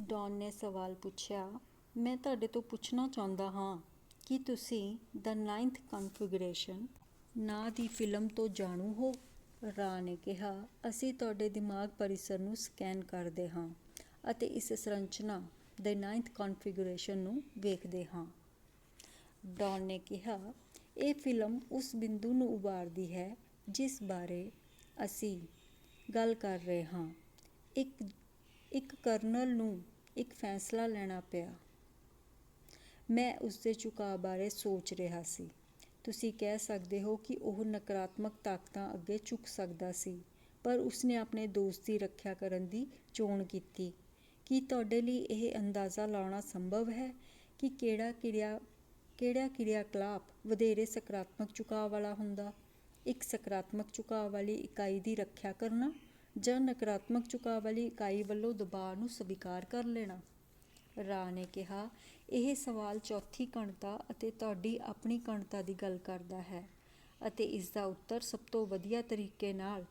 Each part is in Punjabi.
ਡੌਨ ਨੇ ਸਵਾਲ ਪੁੱਛਿਆ, ਮੈਂ ਤੁਹਾਡੇ ਤੋਂ ਪੁੱਛਣਾ ਚਾਹੁੰਦਾ ਹਾਂ ਕਿ ਤੁਸੀਂ ਦ ਨਾਈਨਥ ਕਨਫਿਗਰੇਸ਼ਨ ਨਾਂ ਦੀ ਫਿਲਮ ਤੋਂ ਜਾਣੂ ਹੋ? ਰਾ ਨੇ ਕਿਹਾ, ਅਸੀਂ ਤੁਹਾਡੇ ਦਿਮਾਗ ਪਰਿਸਰ ਨੂੰ ਸਕੈਨ ਕਰਦੇ ਹਾਂ ਅਤੇ ਇਸ ਸੰਰਚਨਾ ਦ ਨਾਈਨਥ ਕਨਫਿਗਰੇਸ਼ਨ ਨੂੰ ਵੇਖਦੇ ਹਾਂ। ਡੌਨ ਨੇ ਕਿਹਾ, ਇਹ ਫਿਲਮ ਉਸ ਬਿੰਦੂ ਨੂੰ ਉਭਾਰਦੀ ਹੈ ਜਿਸ ਬਾਰੇ ਅਸੀਂ ਗੱਲ ਕਰ ਰਹੇ ਹਾਂ। ਇੱਕ ਇੱਕ ਕਰਨਲ ਨੂੰ ਇੱਕ ਫੈਸਲਾ ਲੈਣਾ ਪਿਆ। ਮੈਂ ਉਸ ਦੇ ਝੁਕਾਅ ਬਾਰੇ ਸੋਚ ਰਿਹਾ ਸੀ। ਤੁਸੀਂ ਕਹਿ ਸਕਦੇ ਹੋ ਕਿ ਉਹ ਨਕਾਰਾਤਮਕ ਤਾਕਤਾਂ ਅੱਗੇ ਝੁਕ ਸਕਦਾ ਸੀ, ਪਰ ਉਸਨੇ ਆਪਣੇ ਦੋਸਤ ਦੀ ਰੱਖਿਆ ਕਰਨ ਦੀ ਚੋਣ ਕੀਤੀ। ਕੀ ਤੁਹਾਡੇ ਲਈ ਇਹ ਅੰਦਾਜ਼ਾ ਲਾਉਣਾ ਸੰਭਵ ਹੈ ਕਿ ਕਿਹੜਾ ਕਿਰਿਆ ਕਿਹੜਾ ਕਿਰਿਆ ਕਲਾਪ ਵਧੇਰੇ ਸਕਾਰਾਤਮਕ ਝੁਕਾਅ ਵਾਲਾ ਹੁੰਦਾ? ਇੱਕ ਸਕਾਰਾਤਮਕ ਝੁਕਾਅ ਵਾਲੀ ਇਕਾਈ ਦੀ ਰੱਖਿਆ ਕਰਨਾ ਜਾਂ ਨਕਾਰਾਤਮਕ ਝੁਕਾਅ ਵਾਲੀ ਇਕਾਈ ਵੱਲੋਂ ਦਬਾਅ ਨੂੰ ਸਵੀਕਾਰ ਕਰ ਲੈਣਾ। ਰਾ ਨੇ ਕਿਹਾ, ਇਹ ਸਵਾਲ ਚੌਥੀ ਕਣਤਾ ਅਤੇ ਤੁਹਾਡੀ ਆਪਣੀ ਕਣਤਾ ਦੀ ਗੱਲ ਕਰਦਾ ਹੈ ਅਤੇ ਇਸ ਦਾ ਉੱਤਰ ਸਭ ਤੋਂ ਵਧੀਆ ਤਰੀਕੇ ਨਾਲ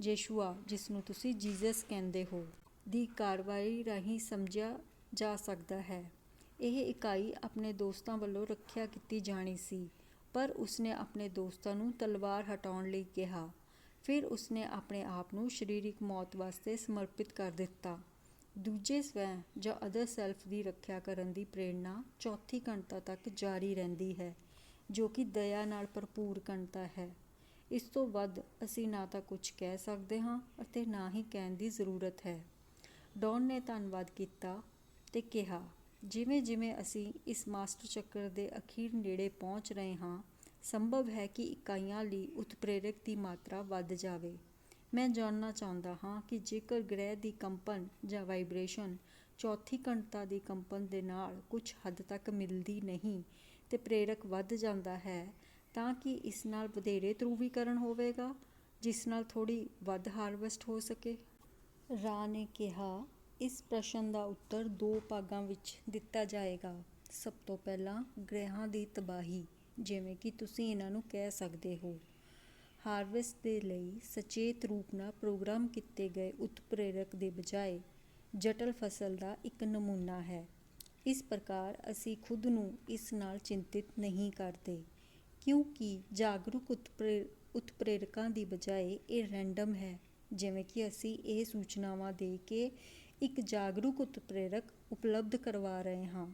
ਯੇਸ਼ੂਆ, ਜਿਸ ਨੂੰ ਤੁਸੀਂ ਜੀਸਸ ਕਹਿੰਦੇ ਹੋ, ਦੀ ਕਾਰਵਾਈ ਰਾਹੀਂ ਸਮਝਿਆ ਜਾ ਸਕਦਾ ਹੈ। ਇਹ ਇਕਾਈ ਆਪਣੇ ਦੋਸਤਾਂ ਵੱਲੋਂ ਰੱਖਿਆ ਕੀਤੀ ਜਾਣੀ ਸੀ, ਪਰ ਉਸਨੇ ਆਪਣੇ ਦੋਸਤਾਂ ਨੂੰ ਤਲਵਾਰ ਹਟਾਉਣ ਲਈ ਕਿਹਾ। ਫਿਰ ਉਸਨੇ ਆਪਣੇ ਆਪ ਨੂੰ ਸਰੀਰਕ ਮੌਤ ਵਾਸਤੇ ਸਮਰਪਿਤ ਕਰ ਦਿੱਤਾ। ਦੂਜੇ ਸਵੈ ਜਾਂ ਅਦਰ ਸੈਲਫ ਦੀ ਰੱਖਿਆ ਕਰਨ ਦੀ ਪ੍ਰੇਰਣਾ ਚੌਥੀ ਘੰਟਾ ਤੱਕ ਜਾਰੀ ਰਹਿੰਦੀ ਹੈ, ਜੋ ਕਿ ਦਇਆ ਨਾਲ ਭਰਪੂਰ ਘੰਟਾ ਹੈ। ਇਸ ਤੋਂ ਵੱਧ ਅਸੀਂ ਨਾ ਤਾਂ ਕੁਝ ਕਹਿ ਸਕਦੇ ਹਾਂ ਅਤੇ ਨਾ ਹੀ ਕਹਿਣ ਦੀ ਜ਼ਰੂਰਤ ਹੈ। ਡੌਨ ਨੇ ਧੰਨਵਾਦ ਕੀਤਾ ਤੇ ਕਿਹਾ ਜਿਵੇਂ ਜਿਵੇਂ ਅਸੀਂ ਇਸ ਮਾਸਟਰ ਚੱਕਰ ਦੇ ਅਖੀਰ ਨੇੜੇ ਪਹੁੰਚ ਰਹੇ ਹਾਂ ਸੰਭਵ ਹੈ ਕਿ ਇਕਾਈਆਂ ਲਈ ਉਤਪ੍ਰੇਰਕ ਦੀ ਮਾਤਰਾ ਵੱਧ ਜਾਵੇ। ਮੈਂ ਜਾਣਨਾ ਚਾਹੁੰਦਾ ਹਾਂ ਕਿ ਜੇਕਰ ਗ੍ਰਹਿ ਦੀ ਕੰਪਨ ਜਾਂ ਵਾਈਬ੍ਰੇਸ਼ਨ ਚੌਥੀ ਘਣਤਾ ਦੀ ਕੰਪਨ ਦੇ ਨਾਲ ਕੁਝ ਹੱਦ ਤੱਕ ਮਿਲਦੀ ਨਹੀਂ ਤੇ ਪ੍ਰੇਰਕ ਵੱਧ ਜਾਂਦਾ ਹੈ, ਤਾਂ ਕਿ ਇਸ ਨਾਲ ਵਧੇਰੇ ਧਰੂਵੀਕਰਨ ਹੋਵੇਗਾ, ਜਿਸ ਨਾਲ ਥੋੜੀ ਵੱਧ ਹਾਰਵੈਸਟ ਹੋ ਸਕੇ? ਰਾ ਨੇ ਕਿਹਾ, ਇਸ ਪ੍ਰਸ਼ਨ ਦਾ ਉੱਤਰ ਦੋ ਭਾਗਾਂ ਵਿੱਚ ਦਿੱਤਾ ਜਾਏਗਾ। ਸਭ ਤੋਂ ਪਹਿਲਾਂ ਗ੍ਰਹਿਾਂ ਦੀ ਤਬਾਹੀ। ਜਿਵੇਂ ਕਿ ਤੁਸੀਂ ਇਹਨਾਂ ਨੂੰ ਕਹਿ ਸਕਦੇ ਹੋ। ਹਾਰਵੈਸਟ ਦੇ ਲਈ ਸਚੇਤ ਰੂਪ ਨਾਲ ਪ੍ਰੋਗਰਾਮ ਕੀਤੇ ਗਏ ਉਤਪ੍ਰੇਰਕ ਦੇ ਬਜਾਏ ਜਟਲ ਫਸਲ ਦਾ ਇੱਕ ਨਮੂਨਾ ਹੈ। ਇਸ ਪ੍ਰਕਾਰ ਅਸੀਂ ਖੁਦ ਨੂੰ ਇਸ ਨਾਲ ਚਿੰਤਿਤ ਨਹੀਂ ਕਰਦੇ, ਕਿਉਂਕਿ ਜਾਗਰੂਕ ਉਤਪ੍ਰੇਰਕਾਂ ਦੀ ਬਜਾਏ ਇਹ ਰੈਂਡਮ ਹੈ। ਜਿਵੇਂ ਕਿ ਅਸੀਂ ਇਹ ਸੂਚਨਾਵਾਂ ਦੇ ਕੇ ਇੱਕ ਜਾਗਰੂਕ ਉਤਪ੍ਰੇਰਕ ਉਪਲਬਧ ਕਰਵਾ ਰਹੇ ਹਾਂ।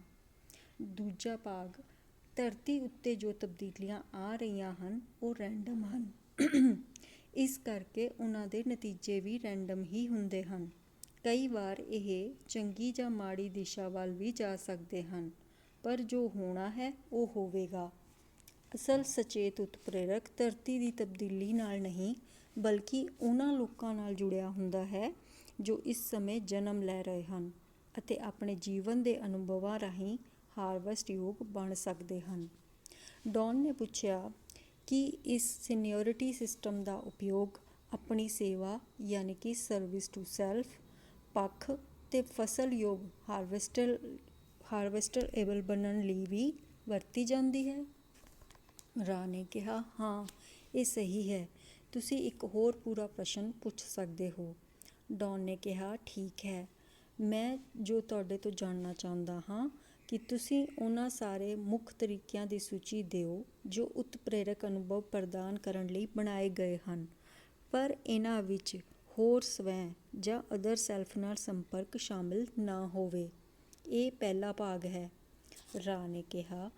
ਦੂਜਾ ਭਾਗ ਧਰਤੀ ਉੱਤੇ ਜੋ ਤਬਦੀਲੀਆਂ ਆ ਰਹੀਆਂ ਹਨ, ਉਹ ਰੈਂਡਮ ਹਨ। ਇਸ ਕਰਕੇ ਉਹਨਾਂ ਦੇ ਨਤੀਜੇ ਵੀ ਰੈਂਡਮ ਹੀ ਹੁੰਦੇ ਹਨ। ਕਈ ਵਾਰ ਇਹ ਚੰਗੀ ਜਾਂ ਮਾੜੀ ਦਿਸ਼ਾ ਵੱਲ ਵੀ ਜਾ ਸਕਦੇ ਹਨ, ਪਰ ਜੋ ਹੋਣਾ ਹੈ, ਉਹ ਹੋਵੇਗਾ। ਅਸਲ ਸਚੇਤ ਉਤਪ੍ਰੇਰਕ ਧਰਤੀ ਦੀ ਤਬਦੀਲੀ ਨਾਲ ਨਹੀਂ, ਬਲਕਿ ਉਹਨਾਂ ਲੋਕਾਂ ਨਾਲ ਜੁੜਿਆ ਹੁੰਦਾ ਹੈ, ਜੋ ਇਸ ਸਮੇਂ ਜਨਮ ਲੈ ਰਹੇ ਹਨ ਅਤੇ ਆਪਣੇ ਜੀਵਨ ਦੇ ਅਨੁਭਵਾਂ ਰਾਹੀਂ ਹਾਰਵੈਸਟ ਯੋਗ ਬਣ ਸਕਦੇ ਹਨ। ਡੌਨ ਨੇ ਪੁੱਛਿਆ ਕਿ ਇਸ ਸੀਨੀਅਰਿਟੀ ਸਿਸਟਮ ਦਾ ਉਪਯੋਗ ਆਪਣੀ ਸੇਵਾ ਯਾਨੀ ਕਿ ਸਰਵਿਸ ਟੂ ਸੈਲਫ, ਪੱਖ ਤੇ ਫਸਲ ਯੋਗ ਹਾਰਵੈਸਟਰ ਹਾਰਵੈਸਟਰ ਏਬਲ ਬਣਨ ਲਈ ਵੀ ਵਰਤੀ ਜਾਂਦੀ ਹੈ। ਰਾ ਨੇ ਕਿਹਾ, ਹਾਂ, ਇਹ ਸਹੀ ਹੈ। ਤੁਸੀਂ ਇੱਕ ਹੋਰ ਪੂਰਾ ਪ੍ਰਸ਼ਨ ਪੁੱਛ ਸਕਦੇ ਹੋ। ਡੌਨ ਨੇ ਕਿਹਾ, ਠੀਕ ਹੈ। ਮੈਂ ਜੋ ਤੁਹਾਡੇ ਤੋਂ ਜਾਣਨਾ ਚਾਹੁੰਦਾ ਹਾਂ ਕਿ ਤੁਸੀਂ ਉਹਨਾਂ ਸਾਰੇ ਮੁੱਖ ਤਰੀਕਿਆਂ ਦੀ ਸੂਚੀ ਦਿਓ ਜੋ ਉਤਪ੍ਰੇਰਕ ਅਨੁਭਵ ਪ੍ਰਦਾਨ ਕਰਨ ਲਈ ਬਣਾਏ ਗਏ ਹਨ। ਪਰ ਇਹਨਾਂ ਵਿੱਚ ਹੋਰ ਸਵੈ ਜਾਂ ਅਦਰ ਸੈਲਫ ਨਾਲ ਸੰਪਰਕ ਸ਼ਾਮਿਲ ਨਾ ਹੋਵੇ। ਇਹ ਪਹਿਲਾ ਭਾਗ ਹੈ। ਰਾ ਨੇ ਕਿਹਾ,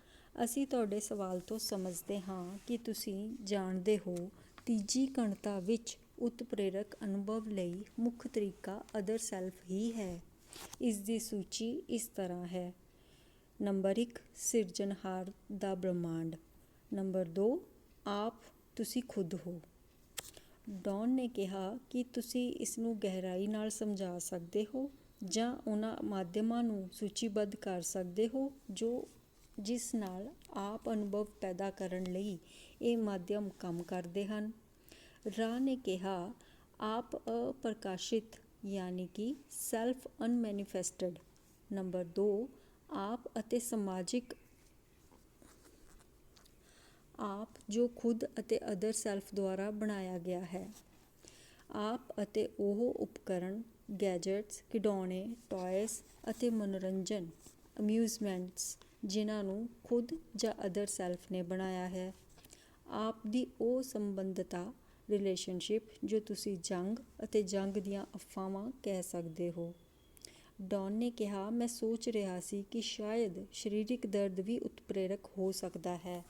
ਅਸੀਂ ਤੁਹਾਡੇ ਸਵਾਲ ਤੋਂ ਸਮਝਦੇ ਹਾਂ ਕਿ ਤੁਸੀਂ ਜਾਣਦੇ ਹੋ ਤੀਜੀ ਕਣਤਾ ਵਿੱਚ ਉਤਪ੍ਰੇਰਕ ਅਨੁਭਵ ਲਈ ਮੁੱਖ ਤਰੀਕਾ ਅਦਰ ਸੈਲਫ ਹੀ ਹੈ। ਇਸ ਦੀ ਸੂਚੀ ਇਸ ਤਰ੍ਹਾਂ ਹੈ। ਨੰਬਰ 1 ਸਿਰਜਣਹਾਰ ਦਾ ਬ੍ਰਹਮੰਡ। ਨੰਬਰ 2 ਆਪ ਤੁਸੀਂ ਖੁਦ ਹੋ। ਡੌਨ ਨੇ ਕਿਹਾ ਕਿ ਤੁਸੀਂ ਇਸ ਨੂੰ ਗਹਿਰਾਈ ਨਾਲ ਸਮਝਾ ਸਕਦੇ ਹੋ ਜਾਂ ਉਹਨਾਂ ਮਾਧਿਅਮਾਂ ਨੂੰ ਸੂਚੀਬੱਧ ਕਰ ਸਕਦੇ ਹੋ ਜੋ ਜਿਸ ਨਾਲ ਆਪ ਅਨੁਭਵ ਪੈਦਾ ਕਰਨ ਲਈ ਇਹ ਮਾਧਿਅਮ ਕੰਮ ਕਰਦੇ ਹਨ। ਰਾ ਨੇ ਕਿਹਾ, ਆਪ ਅਪ੍ਰਕਾਸ਼ਿਤ, ਯਾਨੀ ਕਿ ਸੈਲਫ ਅਨਮੈਨੀਫੈਸਟਡ ਨੰਬਰ 2 ਆਪ ਅਤੇ ਸਮਾਜਿਕ ਆਪ ਜੋ ਖੁਦ ਅਤੇ ਅਦਰ ਸੈਲਫ ਦੁਆਰਾ ਬਣਾਇਆ ਗਿਆ ਹੈ। ਆਪ ਅਤੇ ਉਹ ਉਪਕਰਣ ਗੈਜਟਸ ਖਿਡੌਣੇ ਟੌਇਸ ਅਤੇ ਮਨੋਰੰਜਨ ਅਮਿਊਜ਼ਮੈਂਟਸ ਜਿਨ੍ਹਾਂ ਨੂੰ ਖੁਦ ਜਾਂ ਅਦਰ ਸੈਲਫ ਨੇ ਬਣਾਇਆ ਹੈ। ਆਪ ਦੀ ਉਹ ਸੰਬੰਧਤਾ ਰਿਲੇਸ਼ਨਸ਼ਿਪ ਜੋ ਤੁਸੀਂ ਜੰਗ ਅਤੇ ਜੰਗ ਦੀਆਂ ਅਫਵਾਹਾਂ ਕਹਿ ਸਕਦੇ ਹੋ। ਡੌਨ ਨੇ ਕਿਹਾ, ਮੈਂ ਸੋਚ ਰਿਹਾ ਸੀ ਕਿ ਸ਼ਾਇਦ ਸਰੀਰਕ ਦਰਦ ਵੀ ਉਤਪ੍ਰੇਰਕ ਹੋ ਸਕਦਾ ਹੈ।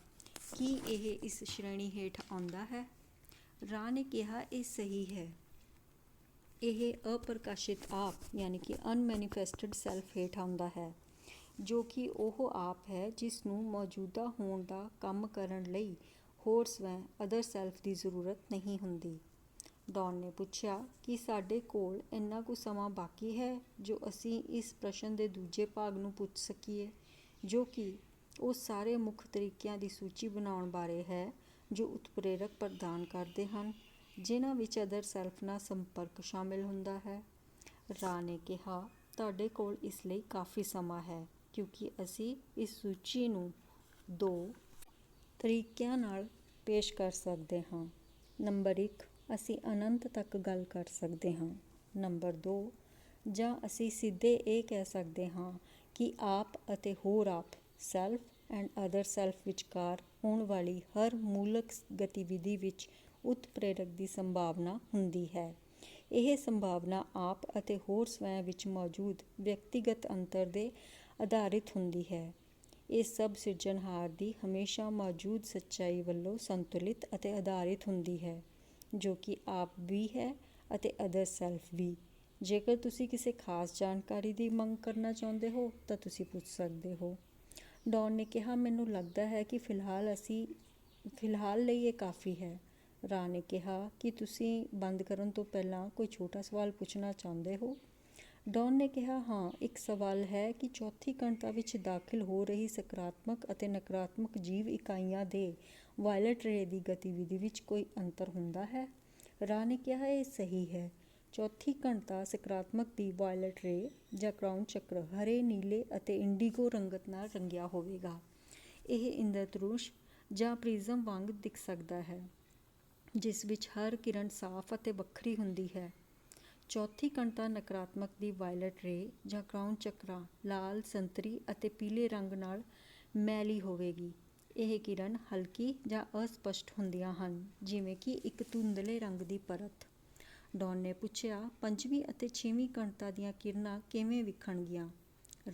ਕੀ ਇਹ ਇਸ ਸ਼੍ਰੇਣੀ ਹੇਠ ਆਉਂਦਾ ਹੈ? ਰਾ ਨੇ ਕਿਹਾ, ਇਹ ਸਹੀ ਹੈ। ਇਹ ਅਪ੍ਰਕਾਸ਼ਿਤ ਆਪ, ਯਾਨੀ ਕਿ ਅਨਮੈਨੀਫੈਸਟਡ ਸੈਲਫ ਹੇਠ ਆਉਂਦਾ ਹੈ, ਜੋ ਕਿ ਉਹ ਆਪ ਹੈ ਜਿਸ ਨੂੰ ਮੌਜੂਦਾ ਹੋਣ ਦਾ ਕੰਮ ਕਰਨ ਲਈ ਹੋਰ ਸਵੈ ਅਦਰ ਸੈਲਫ ਦੀ ਜ਼ਰੂਰਤ ਨਹੀਂ ਹੁੰਦੀ। ਡੌਨ ਨੇ ਪੁੱਛਿਆ ਕਿ ਸਾਡੇ ਕੋਲ ਇੰਨਾ ਕੁ ਸਮਾਂ ਬਾਕੀ ਹੈ ਜੋ ਅਸੀਂ ਇਸ ਪ੍ਰਸ਼ਨ ਦੇ ਦੂਜੇ ਭਾਗ ਨੂੰ ਪੁੱਛ ਸਕੀਏ, ਜੋ ਕਿ ਉਹ ਸਾਰੇ ਮੁੱਖ ਤਰੀਕਿਆਂ ਦੀ ਸੂਚੀ ਬਣਾਉਣ ਬਾਰੇ ਹੈ, ਜੋ ਉਤਪ੍ਰੇਰਕ ਪ੍ਰਦਾਨ ਕਰਦੇ ਹਨ, ਜਿਨ੍ਹਾਂ ਵਿੱਚ ਅਦਰ ਸੈਲਫ ਨਾਲ ਸੰਪਰਕ ਸ਼ਾਮਿਲ ਹੁੰਦਾ ਹੈ। ਰਾ ਨੇ ਕਿਹਾ, ਤੁਹਾਡੇ ਕੋਲ ਇਸ ਲਈ ਕਾਫੀ ਸਮਾਂ ਹੈ, ਕਿਉਂਕਿ ਅਸੀਂ ਇਸ ਸੂਚੀ ਨੂੰ ਦੋ ਤਰੀਕਿਆਂ ਨਾਲ ਪੇਸ਼ ਕਰ ਸਕਦੇ ਹਾਂ। ਨੰਬਰ ਇੱਕ ਅਸੀਂ ਅਨੰਤ ਤੱਕ ਗੱਲ ਕਰ ਸਕਦੇ ਹਾਂ। ਨੰਬਰ 2 ਜਾਂ ਅਸੀਂ ਸਿੱਧੇ ਇਹ ਕਹਿ ਸਕਦੇ ਹਾਂ ਕਿ ਆਪ ਅਤੇ ਹੋਰ ਆਪ ਸੈਲਫ ਐਂਡ ਅਦਰ ਸੈਲਫ ਵਿਚਕਾਰ ਹੋਣ ਵਾਲੀ ਹਰ ਮੂਲਕ ਗਤੀਵਿਧੀ ਵਿੱਚ ਉਤਪ੍ਰੇਰਕ ਦੀ ਸੰਭਾਵਨਾ ਹੁੰਦੀ ਹੈ। ਇਹ ਸੰਭਾਵਨਾ ਆਪ ਅਤੇ ਹੋਰ ਸਵੈ ਵਿੱਚ ਮੌਜੂਦ ਵਿਅਕਤੀਗਤ ਅੰਤਰ ਦੇ ਆਧਾਰਿਤ ਹੁੰਦੀ ਹੈ। ਇਹ ਸਭ ਸਿਰਜਣਹਾਰ ਦੀ ਹਮੇਸ਼ਾ ਮੌਜੂਦ ਸੱਚਾਈ ਵੱਲੋਂ ਸੰਤੁਲਿਤ ਅਤੇ ਆਧਾਰਿਤ ਹੁੰਦੀ ਹੈ। ਜੋ ਕਿ ਆਪ ਵੀ ਹੈ ਅਤੇ ਅਦਰ ਸੈਲਫ ਵੀ। ਜੇਕਰ ਤੁਸੀਂ ਕਿਸੇ ਖਾਸ ਜਾਣਕਾਰੀ ਦੀ ਮੰਗ ਕਰਨਾ ਚਾਹੁੰਦੇ ਹੋ, ਤਾਂ ਤੁਸੀਂ ਪੁੱਛ ਸਕਦੇ ਹੋ। ਡੌਨ ਨੇ ਕਿਹਾ, ਮੈਨੂੰ ਲੱਗਦਾ ਹੈ ਕਿ ਫਿਲਹਾਲ ਅਸੀਂ, ਫਿਲਹਾਲ ਲਈ ਇਹ ਕਾਫੀ ਹੈ। ਰਾ ਨੇ ਕਿਹਾ, ਕਿ ਤੁਸੀਂ ਬੰਦ ਕਰਨ ਤੋਂ ਪਹਿਲਾਂ ਕੋਈ ਛੋਟਾ ਸਵਾਲ ਪੁੱਛਣਾ ਚਾਹੁੰਦੇ ਹੋ? ਡੌਨ ਨੇ ਕਿਹਾ, ਹਾਂ, ਇੱਕ ਸਵਾਲ ਹੈ ਕਿ ਚੌਥੀ ਘੰਟਾ ਵਿੱਚ ਦਾਖਲ ਹੋ ਰਹੀ ਸਕਾਰਾਤਮਕ ਅਤੇ ਨਕਾਰਾਤਮਕ ਜੀਵ ਇਕਾਈਆਂ ਦੇ ਵਾਇਲਟ ਰੇ ਦੀ ਗਤੀਵਿਧੀ ਵਿੱਚ ਕੋਈ ਅੰਤਰ ਹੁੰਦਾ ਹੈ? ਰਾ ਨੇ ਕਿਹਾ, ਇਹ ਸਹੀ ਹੈ। ਚੌਥੀ ਘੰਟਾ ਸਕਾਰਾਤਮਕ ਦੀ ਵਾਇਲਟ ਰੇ ਜਾਂ ਕ੍ਰਾਊਨ ਚੱਕਰ ਹਰੇ, ਨੀਲੇ ਅਤੇ ਇੰਡੀਗੋ ਰੰਗਤ ਨਾਲ ਰੰਗਿਆ ਹੋਵੇਗਾ। ਇਹ ਇੰਦਰਧਨੁਸ਼ ਜਾਂ ਪ੍ਰਿਜ਼ਮ ਵਾਂਗ ਦਿਖ ਸਕਦਾ ਹੈ, ਜਿਸ ਵਿੱਚ ਹਰ ਕਿਰਨ ਸਾਫ਼ ਅਤੇ ਵੱਖਰੀ ਹੁੰਦੀ ਹੈ। ਚੌਥੀ ਘੰਟਾ ਨਕਾਰਾਤਮਕ ਦੀ ਵਾਇਲਟ ਰੇ ਜਾਂ ਕ੍ਰਾਊਨ ਚੱਕਰਾਂ ਲਾਲ, ਸੰਤਰੀ ਅਤੇ ਪੀਲੇ ਰੰਗ ਨਾਲ ਮੈਲੀ ਹੋਵੇਗੀ। ਇਹ ਕਿਰਨ ਹਲਕੀ ਜਾਂ ਅਸਪਸ਼ਟ ਹੁੰਦੀਆਂ ਹਨ, ਜਿਵੇਂ ਕਿ ਇੱਕ ਧੁੰਦਲੇ ਰੰਗ ਦੀ ਪਰਤ। ਡੌਨ ਨੇ ਪੁੱਛਿਆ, ਪੰਜਵੀਂ ਅਤੇ ਛੇਵੀਂ ਘੰਟਾ ਦੀਆਂ ਕਿਰਨਾਂ ਕਿਵੇਂ ਵਿਖਣਗੀਆਂ?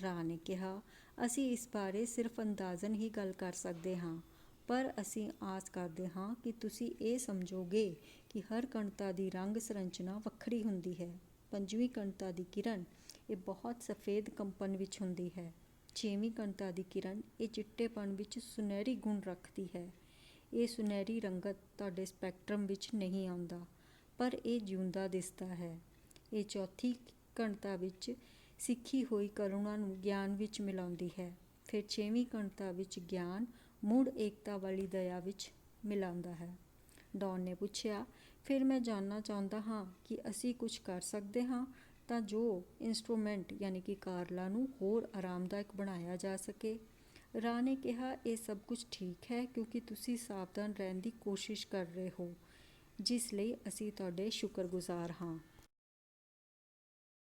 ਰਾ ਨੇ ਕਿਹਾ, ਅਸੀਂ ਇਸ ਬਾਰੇ ਸਿਰਫ ਅੰਦਾਜ਼ਨ ਹੀ ਗੱਲ ਕਰ ਸਕਦੇ ਹਾਂ। ਪਰ ਅਸੀਂ ਆਸ ਕਰਦੇ ਹਾਂ ਕਿ ਤੁਸੀਂ ਇਹ ਸਮਝੋਗੇ ਕਿ ਹਰ ਕਣਤਾ ਦੀ ਰੰਗ ਸੰਰਚਨਾ ਵੱਖਰੀ ਹੁੰਦੀ ਹੈ। ਪੰਜਵੀਂ ਘੰਟਾ ਦੀ ਕਿਰਨ ਇਹ ਬਹੁਤ ਸਫੇਦ ਕੰਪਨ ਵਿੱਚ ਹੁੰਦੀ ਹੈ। ਛੇਵੀਂ ਘੰਟਾ ਦੀ ਕਿਰਨ ਇਹ ਚਿੱਟੇਪਣ ਵਿੱਚ ਸੁਨਹਿਰੀ ਗੁਣ ਰੱਖਦੀ ਹੈ। ਇਹ ਸੁਨਹਿਰੀ ਰੰਗਤ ਤੁਹਾਡੇ ਸਪੈਕਟਰਮ ਵਿੱਚ ਨਹੀਂ ਆਉਂਦਾ, ਪਰ ਇਹ ਜਿਉਂਦਾ ਦਿਸਦਾ ਹੈ। ਇਹ ਚੌਥੀ ਘੰਟਾ ਵਿੱਚ ਸਿੱਖੀ ਹੋਈ ਕਰੁਣਾ ਨੂੰ ਗਿਆਨ ਵਿੱਚ ਮਿਲਾਉਂਦੀ ਹੈ। ਫਿਰ ਛੇਵੀਂ ਘੰਟਾ ਵਿੱਚ ਗਿਆਨ ਮੁੜ ਏਕਤਾ ਵਾਲੀ ਦਇਆ ਵਿੱਚ ਮਿਲਾਉਂਦਾ ਹੈ। ਡੌਨ ਨੇ ਪੁੱਛਿਆ, ਫਿਰ ਮੈਂ ਜਾਣਨਾ ਚਾਹੁੰਦਾ ਹਾਂ ਕਿ ਅਸੀਂ ਕੁਝ ਕਰ ਸਕਦੇ ਹਾਂ ਤਾਂ ਜੋ ਇਨਸਟਰੂਮੈਂਟ ਯਾਨੀ ਕਿ ਕਾਰਲਾ ਨੂੰ ਹੋਰ ਆਰਾਮਦਾਇਕ ਬਣਾਇਆ ਜਾ ਸਕੇ। ਰਾ ਨੇ ਕਿਹਾ, ਇਹ ਸਭ ਕੁਝ ਠੀਕ ਹੈ ਕਿਉਂਕਿ ਤੁਸੀਂ ਸਾਵਧਾਨ ਰਹਿਣ ਦੀ ਕੋਸ਼ਿਸ਼ ਕਰ ਰਹੇ ਹੋ, ਜਿਸ ਲਈ ਅਸੀਂ ਤੁਹਾਡੇ ਸ਼ੁਕਰਗੁਜ਼ਾਰ ਹਾਂ।